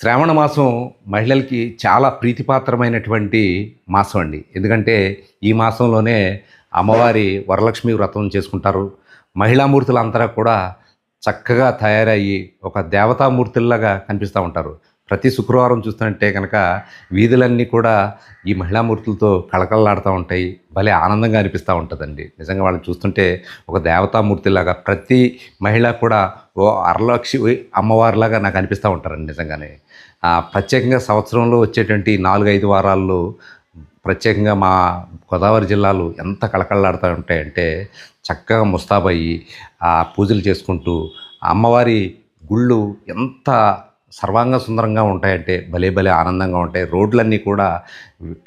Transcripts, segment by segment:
శ్రావణ మాసం మహిళలకి చాలా ప్రీతిపాత్రమైనటువంటి మాసం అండి. ఎందుకంటే ఈ మాసంలోనే అమ్మవారి వరలక్ష్మి వ్రతం చేసుకుంటారు. మహిళామూర్తులంతా కూడా చక్కగా తయారయ్యి ఒక దేవతామూర్తుల్లాగా కనిపిస్తూ ఉంటారు. ప్రతి శుక్రవారం చూస్తుంటే కనుక వీధులన్నీ కూడా ఈ మహిళామూర్తులతో కళకళలాడుతూ ఉంటాయి. భలే ఆనందంగా అనిపిస్తూ ఉంటుందండి. నిజంగా వాళ్ళని చూస్తుంటే ఒక దేవతామూర్తిలాగా ప్రతి మహిళ కూడా ఓ అరలక్షి అమ్మవారిలాగా నాకు అనిపిస్తూ ఉంటారండి నిజంగానే. ప్రత్యేకంగా సంవత్సరంలో వచ్చేటువంటి నాలుగు ఐదు వారాల్లో ప్రత్యేకంగా మా గోదావరి జిల్లాలు ఎంత కళకళలాడుతూ ఉంటాయంటే చక్కగా ముస్తాబయ్యి ఆ పూజలు చేసుకుంటూ ఆ అమ్మవారి గుళ్ళు ఎంత సర్వాంగ సుందరంగా ఉంటాయంటే భలే భలే ఆనందంగా ఉంటాయి. రోడ్లన్నీ కూడా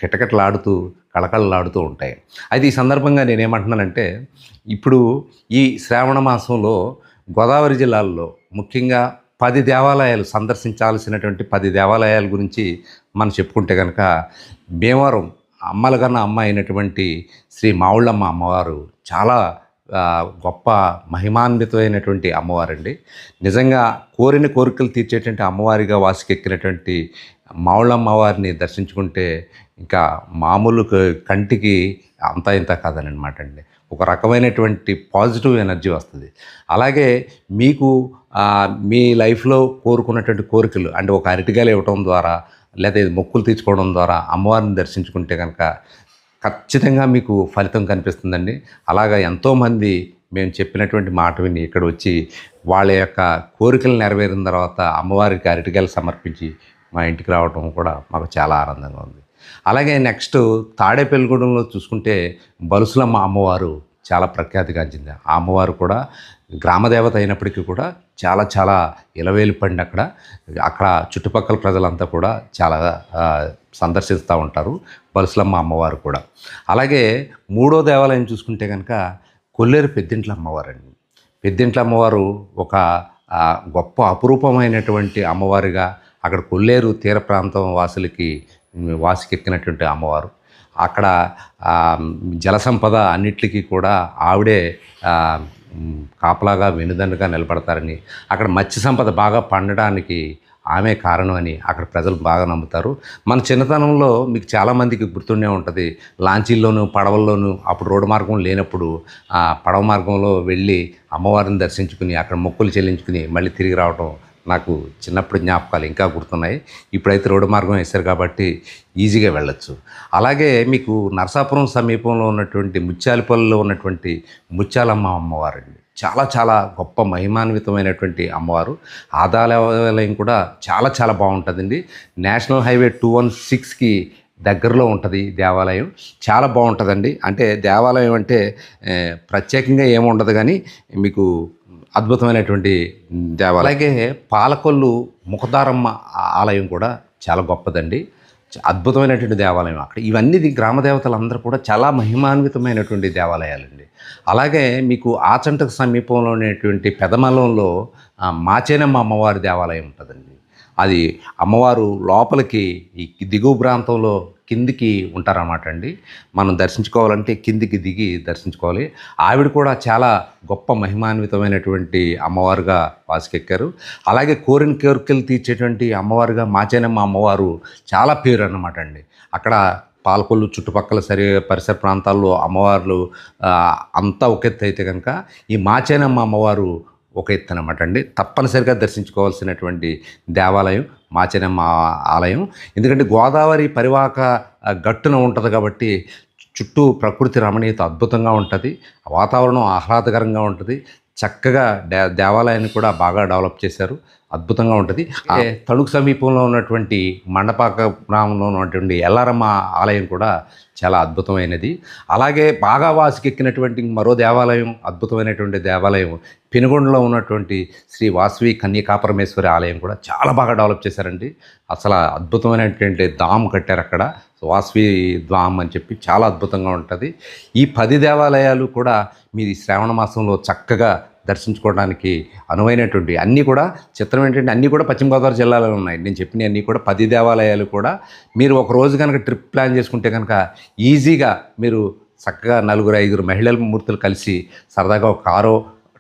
కిటకిటలాడుతూ కళకళలాడుతూ ఉంటాయి. అయితే ఈ సందర్భంగా నేనేమంటున్నానంటే ఇప్పుడు ఈ శ్రావణ మాసంలో గోదావరి జిల్లాల్లో ముఖ్యంగా పది దేవాలయాలు సందర్శించాల్సినటువంటి పది దేవాలయాల గురించి మనం చెప్పుకుంటే కనుక భీమవరం అమ్మల కన్నా అమ్మ అయినటువంటి శ్రీ మావుళ్ళమ్మ అమ్మవారు చాలా గొప్ప మహిమాన్వితమైనటువంటి అమ్మవారండి. నిజంగా కోరిన కోరికలు తీర్చేటువంటి అమ్మవారిగా వాసికెక్కినటువంటి మావుళ్ళమ్మవారిని దర్శించుకుంటే ఇంకా మామూలు కంటికి అంతా ఇంత కాదనమాట అండి. ఒక రకమైనటువంటి పాజిటివ్ ఎనర్జీ వస్తుంది. అలాగే మీకు మీ లైఫ్లో కోరుకున్నటువంటి కోరికలు అంటే ఒక అరటిగాలు ఇవ్వటం ద్వారా లేదా మొక్కులు తీర్చుకోవడం ద్వారా అమ్మవారిని దర్శించుకుంటే కనుక ఖచ్చితంగా మీకు ఫలితం కనిపిస్తుందండి. అలాగా ఎంతోమంది మేము చెప్పినటువంటి మాట విని ఇక్కడ వచ్చి వాళ్ళ యొక్క కోరికలు నెరవేరిన తర్వాత అమ్మవారికి అరటికాయలు సమర్పించి మా ఇంటికి రావడం కూడా మాకు చాలా ఆనందంగా ఉంది. అలాగే నెక్స్ట్ తాడేపల్లిగూడెంలో చూసుకుంటే బలుసులమ్మ అమ్మవారు చాలా ప్రఖ్యాతిగాంచింది. ఆ అమ్మవారు కూడా గ్రామదేవత అయినప్పటికీ కూడా చాలా చాలా ఇలవేలు అక్కడ. అక్కడ చుట్టుపక్కల ప్రజలంతా కూడా చాలా సందర్శిస్తూ ఉంటారు. బలుసులమ్మ అమ్మవారు కూడా. అలాగే మూడో దేవాలయం చూసుకుంటే కనుక కొల్లేరు పెద్దింట్ల అమ్మవారండి. పెద్దింట్ల అమ్మవారు ఒక గొప్ప అపురూపమైనటువంటి అమ్మవారిగా అక్కడ కొల్లేరు తీర ప్రాంతం వాసులకి వాసికెక్కినటువంటి అమ్మవారు. అక్కడ జల సంపద అన్నిటికీ కూడా ఆవిడే కాపలాగా వెనుదండగా నిలబడతారని. అక్కడ మత్స్య సంపద బాగా పండడానికి ఆమె కారణం అని అక్కడ ప్రజలు బాగా నమ్ముతారు. మన చిన్నతనంలో మీకు చాలామందికి గుర్తుండే ఉంటుంది. లాంచీల్లోనూ పడవల్లోనూ అప్పుడు రోడ్డు మార్గం లేనప్పుడు ఆ పడవ మార్గంలో వెళ్ళి అమ్మవారిని దర్శించుకుని అక్కడ మొక్కులు చెల్లించుకుని మళ్ళీ తిరిగి రావటం నాకు చిన్నప్పుడు జ్ఞాపకాలు ఇంకా గుర్తున్నాయి. ఇప్పుడైతే రోడ్డు మార్గం వేశారు కాబట్టి ఈజీగా వెళ్ళొచ్చు. అలాగే మీకు నరసాపురం సమీపంలో ఉన్నటువంటి ముత్యాలపల్లిలో ఉన్నటువంటి ముత్యాలమ్మ అమ్మవారండి. చాలా చాలా గొప్ప మహిమాన్వితమైనటువంటి అమ్మవారు. ఆదాలయం కూడా చాలా చాలా బాగుంటుందండి. నేషనల్ హైవే టూ వన్ సిక్స్కి దగ్గరలో ఉంటుంది దేవాలయం. చాలా బాగుంటుందండి. అంటే దేవాలయం అంటే ప్రత్యేకంగా ఏముండదు కానీ మీకు అద్భుతమైనటువంటి దేవాలయం. అలాగే పాలకొల్లు ముఖదారమ్మ ఆలయం కూడా చాలా గొప్పదండి. చ- అద్భుతమైనటువంటి దేవాలయం అక్కడ. ఇవన్నీ ది- గ్రామ దేవతలందరూ కూడా చాలా మహిమాన్వితమైనటువంటి దేవాలయాలండి. అలాగే మీకు ఆచంటకు సమీపంలో ఉన్నటువంటి పెదమలంలో మాచేనమ్మ అమ్మవారి దేవాలయం ఉంటుందండి. అది అమ్మవారు లోపలికి ఈ దిగువ ప్రాంతంలో కిందికి ఉంటారన్నమాట అండి. మనం దర్శించుకోవాలంటే కిందికి దిగి దర్శించుకోవాలి. ఆవిడ కూడా చాలా గొప్ప మహిమాన్వితమైనటువంటి అమ్మవారుగా వాసుకెక్కారు. అలాగే కోరిన కోరికలు తీర్చేటువంటి అమ్మవారుగా మాచేనమ్మ అమ్మవారు చాలా పేరు అన్నమాట అండి. అక్కడ పాలకొల్లు చుట్టుపక్కల సరి పరిసర ప్రాంతాల్లో అమ్మవార్లు అంతా ఒక ఎత్తు అయితే కనుక ఈ మాచేనమ్మ అమ్మవారు ఒక ఎత్తనమాట అండి. తప్పనిసరిగా దర్శించుకోవాల్సినటువంటి దేవాలయం మాచేనమ్మ ఆలయం. ఎందుకంటే గోదావరి పరివాహక గట్టున ఉంటుంది కాబట్టి చుట్టూ ప్రకృతి రమణీయత అద్భుతంగా ఉంటుంది. వాతావరణం ఆహ్లాదకరంగా ఉంటుంది. చక్కగా దే దేవాలయాన్ని కూడా బాగా డెవలప్ చేశారు. అద్భుతంగా ఉంటుంది. తణుకు సమీపంలో ఉన్నటువంటి మండపాక గ్రామంలో ఉన్నటువంటి ఎల్లారమ్మ ఆలయం కూడా చాలా అద్భుతమైనది. అలాగే బాగా వాసుకెక్కినటువంటి మరో దేవాలయం అద్భుతమైనటువంటి దేవాలయం పెనుగొండలో ఉన్నటువంటి శ్రీ వాసవి కన్యకాపరమేశ్వరి ఆలయం కూడా చాలా బాగా డెవలప్ చేశారండి. అసలు అద్భుతమైనటువంటి దామ్ కట్టారు అక్కడ వాసవి ద్వాం అని చెప్పి చాలా అద్భుతంగా ఉంటుంది. ఈ పది దేవాలయాలు కూడా మీరు ఈ శ్రావణ మాసంలో చక్కగా దర్శించుకోవడానికి అనువైనటువంటి అన్నీ కూడా చిత్రం ఏంటంటే అన్నీ కూడా పశ్చిమ గోదావరి జిల్లాలో ఉన్నాయి. నేను చెప్పిన అన్నీ కూడా పది దేవాలయాలు కూడా మీరు ఒక రోజు కనుక ట్రిప్ ప్లాన్ చేసుకుంటే కనుక ఈజీగా మీరు చక్కగా నలుగురు ఐదుగురు మహిళల మూర్తులు కలిసి సరదాగా ఒక కారో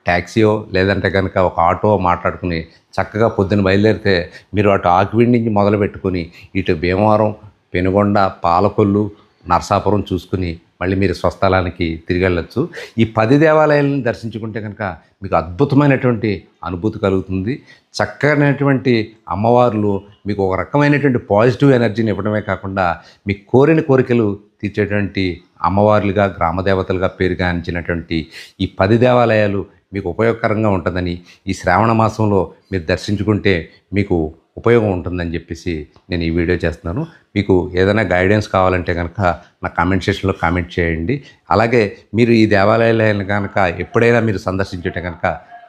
ట్యాక్సీయో లేదంటే కనుక ఒక ఆటో మాట్లాడుకుని చక్కగా పొద్దున్న బయలుదేరితే మీరు అటు ఆకువిడి నుంచి మొదలు పెట్టుకుని ఇటు భీమవరం పెనుగొండ పాలకొల్లు నరసాపురం చూసుకుని మళ్ళీ మీరు స్వస్థలానికి తిరిగి వెళ్ళచ్చు. ఈ పది దేవాలయాలను దర్శించుకుంటే కనుక మీకు అద్భుతమైనటువంటి అనుభూతి కలుగుతుంది. చక్కనటువంటి అమ్మవార్లు మీకు ఒక రకమైనటువంటి పాజిటివ్ ఎనర్జీని ఇవ్వడమే కాకుండా మీ కోరిన కోరికలు తీర్చేటువంటి అమ్మవార్లుగా గ్రామదేవతలుగా పేరుగాంచినటువంటి ఈ పది దేవాలయాలు మీకు ఉపయోగకరంగా ఉంటుందని ఈ శ్రావణ మాసంలో మీరు దర్శించుకుంటే మీకు ఉపయోగం ఉంటుందని చెప్పేసి నేను ఈ వీడియో చేస్తున్నాను. మీకు ఏదైనా గైడెన్స్ కావాలంటే కనుక నా కామెంట్ సెక్షన్లో కామెంట్ చేయండి. అలాగే మీరు ఈ దేవాలయాలను కనుక ఎప్పుడైనా మీరు సందర్శించుంటే కనుక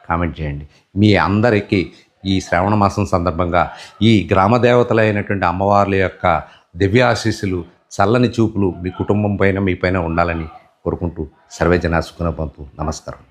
కామెంట్ చేయండి. మీ అందరికీ ఈ శ్రావణ మాసం సందర్భంగా ఈ గ్రామ దేవతలైనటువంటి అమ్మవార్ల యొక్క దివ్యాశీస్సులు చల్లని చూపులు మీ కుటుంబం పైన మీ పైన ఉండాలని కోరుకుంటూ సర్వేజన సుఖన పంపు నమస్కారం.